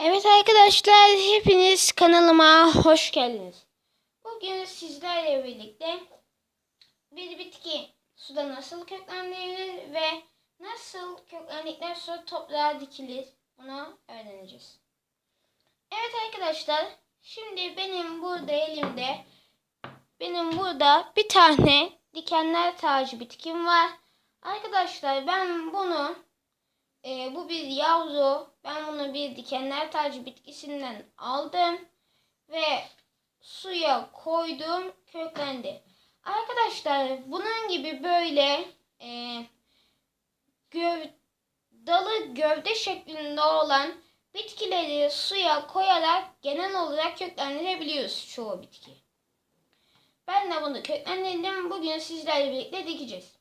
Evet arkadaşlar hepiniz kanalıma hoş geldiniz. Bugün sizlerle birlikte bir bitki suda nasıl köklendirilir ve nasıl köklendikten sonra toprağa dikilir bunu öğreneceğiz. Evet arkadaşlar şimdi benim burada elimde benim burada bir tane dikenler tacı bitkim var. Arkadaşlar ben bunu e, bu bir yavru. Ben bunu bir dikenler tacı bitkisinden aldım ve suya koydum köklendi. Arkadaşlar bunun gibi böyle e, göv, dalı gövde şeklinde olan bitkileri suya koyarak genel olarak köklendirebiliyoruz çoğu bitki. Ben de bunu köklendirdim. Bugün sizlerle birlikte dikeceğiz.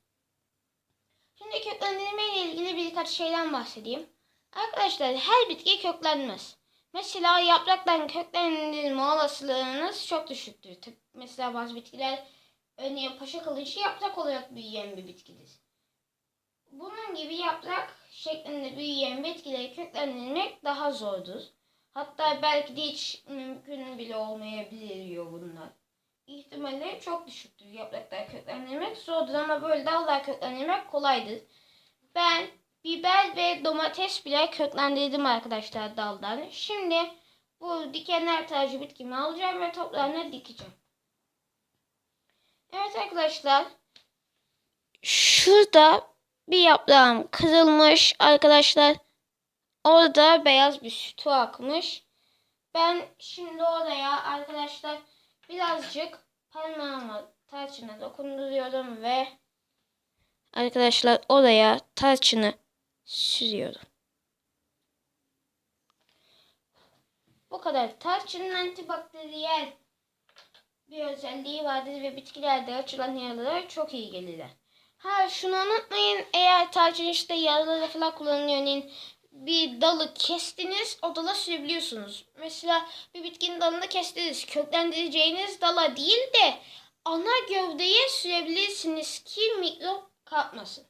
Şimdi köklendirme ile ilgili birkaç şeyden bahsedeyim. Arkadaşlar her bitki köklenmez. Mesela yapraktan köklendirme olasılığınız çok düşüktür. Mesela bazı bitkiler örneğin paşa kılıcı yaprak olarak büyüyen bir bitkidir. Bunun gibi yaprak şeklinde büyüyen bitkileri köklendirmek daha zordur. Hatta belki de hiç mümkün bile olmayabiliyor bunlar. İhtimalleri çok düşüktür. Yapraklar köklendirmek zordur ama böyle dallar köklendirmek kolaydır. Ben biber ve domates bile köklendirdim arkadaşlar daldan. Şimdi bu dikenler tacı bitkimi alacağım ve toprağına dikeceğim. Evet arkadaşlar. Şurada bir yaprağım kırılmış arkadaşlar. Orada beyaz bir sütü akmış. Ben şimdi oraya arkadaşlar birazcık parmağımı tarçına dokunduruyorum ve arkadaşlar oraya tarçını sürüyorum. Bu kadar. Tarçının antibakteriyel bir özelliği vardır ve bitkilerde açılan yaralara çok iyi gelirler. Ha şunu unutmayın eğer tarçın işte yaralara falan kullanılıyor. Örneğin bir dalı kestiniz o dala sürebiliyorsunuz. Mesela bir bitkinin dalını kestiniz. Köklendireceğiniz dala değil de ana gövdeye sürebilirsiniz ki mikrop kapmasın.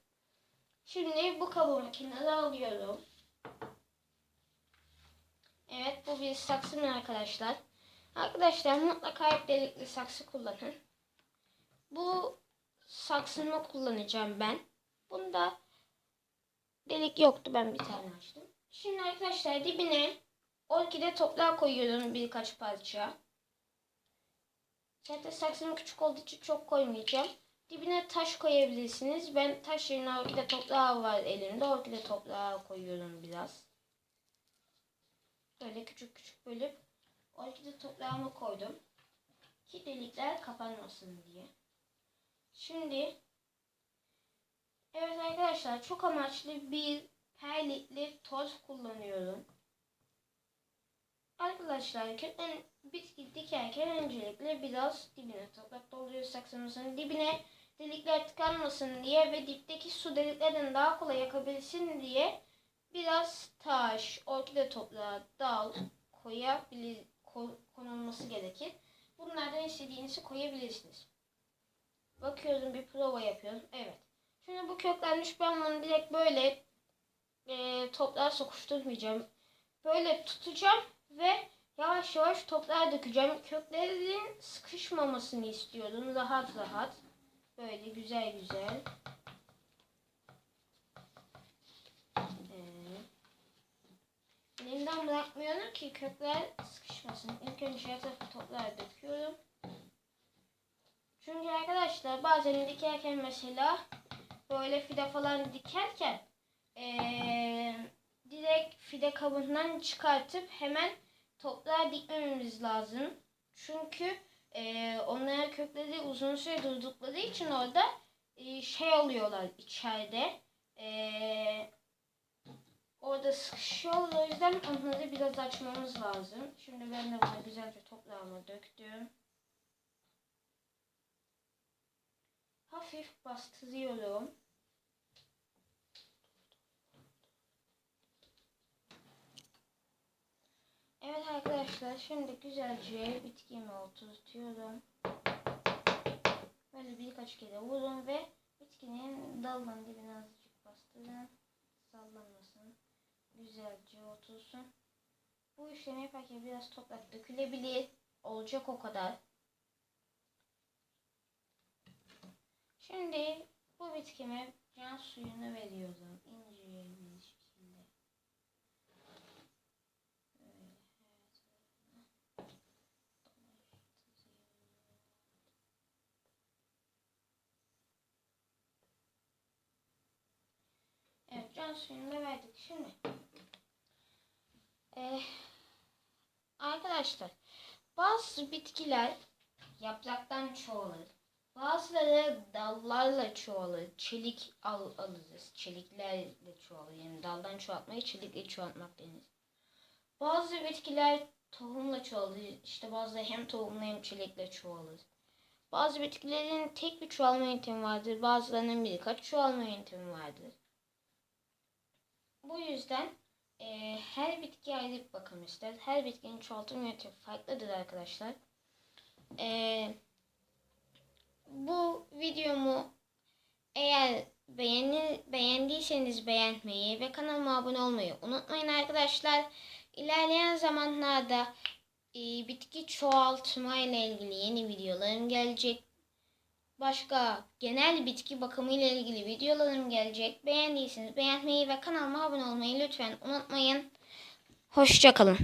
Şimdi bu kabuğumu kenara alıyorum. Evet bu bir saksı mı arkadaşlar? Arkadaşlar mutlaka hep delikli saksı kullanın. Bu saksımı kullanacağım ben. Bunda delik yoktu ben bir tane açtım. Şimdi arkadaşlar dibine orkide toprağı koyuyorum birkaç parça. Zaten saksım küçük olduğu için çok koymayacağım. Dibine taş koyabilirsiniz. Ben taş yerine orkide toprağı var elimde. Orkide toprağı koyuyorum biraz. Böyle küçük küçük bölüp orkide toprağımı koydum. Ki delikler kapanmasın diye. Şimdi evet arkadaşlar çok amaçlı bir perlitli toz kullanıyorum. Arkadaşlar kökten bitki dikerken öncelikle biraz dibine toprak dolduruyoruz saksımızın dibine delikler tıkanmasın diye ve dipteki su deliklerden daha kolay yakabilsin diye biraz taş, orkide toprağı, dal koyabilir, ko- konulması gerekir. Bunlardan istediğinizi koyabilirsiniz. Bakıyorum bir prova yapıyorum. Evet. Şimdi bu köklenmiş ben bunu direkt böyle e, toprağa sokuşturmayacağım. Böyle tutacağım ve yavaş yavaş toprağa dökeceğim. Köklerin sıkışmamasını istiyorum. Rahat rahat. Böyle güzel güzel. Elimden bırakmıyorum ki kökler sıkışmasın. İlk önce tarafı toprağa döküyorum. Çünkü arkadaşlar bazen dikerken mesela böyle fide falan dikerken ee, direkt fide kabından çıkartıp hemen toprağa dikmememiz lazım. Çünkü ee, onların kökleri uzun süre durdukları için orada ee, şey oluyorlar içeride. Ee, orada sıkışıyorlar. O yüzden onları biraz açmamız lazım. Şimdi ben de bunu güzelce toprağıma döktüm. hafif bastırıyorum. Evet şimdi güzelce bitkimi oturtuyorum. Böyle birkaç kere vurun ve bitkinin dalının dibine azıcık bastırın. Sallanmasın. Güzelce otursun. bu işlemi yaparken biraz toprak dökülebilir. Olacak o kadar. Şimdi bu bitkime can suyunu veriyorum. İnce bir şekilde. Böyle her tarafına dolaştırıyorum. Evet can suyunu da verdik. Şimdi eh, arkadaşlar bazı bitkiler yapraktan çoğalır. Bazıları dallarla çoğalır. Çelik al alırız. Çeliklerle çoğalır. Yani daldan çoğaltmayı çelikle çoğaltmak denir. Bazı bitkiler tohumla çoğalır. İşte bazıları hem tohumla hem çelikle çoğalır. Bazı bitkilerin tek bir çoğalma yöntemi vardır. Bazılarının birkaç çoğalma yöntemi vardır. Bu yüzden eee, her bitkiye ayrı bir bakım ister. Her bitkinin çoğaltım yöntemi farklıdır arkadaşlar. Eee bu videomu eğer beğeni, beğendiyseniz beğenmeyi ve kanalıma abone olmayı unutmayın arkadaşlar. İlerleyen zamanlarda e, bitki çoğaltma ile ilgili yeni videolarım gelecek. Başka genel bitki bakımı ile ilgili videolarım gelecek. Beğendiyseniz beğenmeyi ve kanalıma abone olmayı lütfen unutmayın. Hoşçakalın.